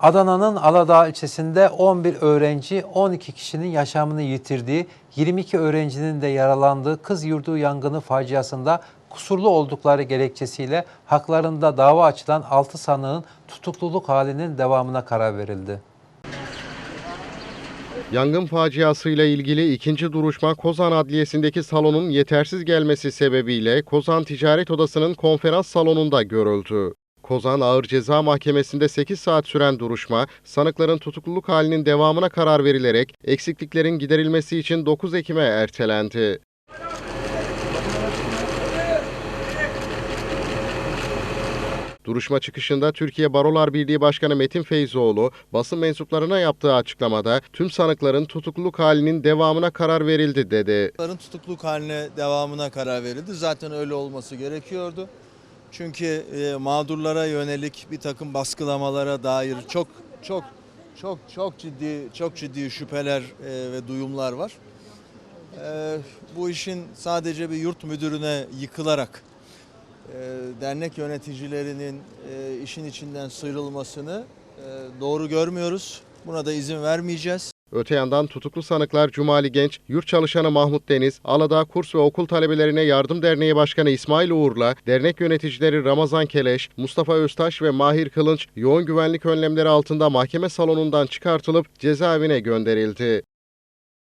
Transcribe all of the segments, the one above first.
Adana'nın Aladağ ilçesinde 11 öğrenci 12 kişinin yaşamını yitirdiği, 22 öğrencinin de yaralandığı kız yurdu yangını faciasında kusurlu oldukları gerekçesiyle haklarında dava açılan 6 sanığın tutukluluk halinin devamına karar verildi. Yangın faciasıyla ilgili ikinci duruşma Kozan Adliyesi'ndeki salonun yetersiz gelmesi sebebiyle Kozan Ticaret Odası'nın konferans salonunda görüldü. Kozan Ağır Ceza Mahkemesi'nde 8 saat süren duruşma, sanıkların tutukluluk halinin devamına karar verilerek eksikliklerin giderilmesi için 9 Ekim'e ertelendi. Duruşma çıkışında Türkiye Barolar Birliği Başkanı Metin Feyzoğlu basın mensuplarına yaptığı açıklamada tüm sanıkların tutukluluk halinin devamına karar verildi dedi. Bunların tutukluk haline devamına karar verildi. Zaten öyle olması gerekiyordu. Çünkü e, mağdurlara yönelik bir takım baskılamalara dair çok çok çok çok ciddi çok ciddi şüpheler e, ve duyumlar var. E, bu işin sadece bir yurt müdürüne yıkılarak e, dernek yöneticilerinin e, işin içinden sıyrılmasını e, doğru görmüyoruz. Buna da izin vermeyeceğiz. Öte yandan tutuklu sanıklar Cumali Genç, yurt çalışanı Mahmut Deniz, Aladağ Kurs ve Okul Talebelerine Yardım Derneği Başkanı İsmail Uğur'la dernek yöneticileri Ramazan Keleş, Mustafa Öztaş ve Mahir Kılınç yoğun güvenlik önlemleri altında mahkeme salonundan çıkartılıp cezaevine gönderildi.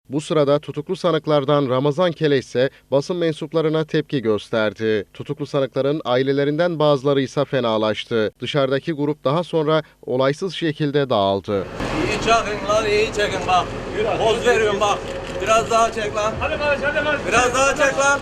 Bu sırada tutuklu sanıklardan Ramazan Keleş ise basın mensuplarına tepki gösterdi. Tutuklu sanıkların ailelerinden bazıları ise fenalaştı. Dışarıdaki grup daha sonra olaysız şekilde dağıldı. Çekin lan iyi çekin bak. Poz veriyorum bak. Biraz daha çek lan. Hadi kardeş hadi kardeş. Biraz daha çek lan.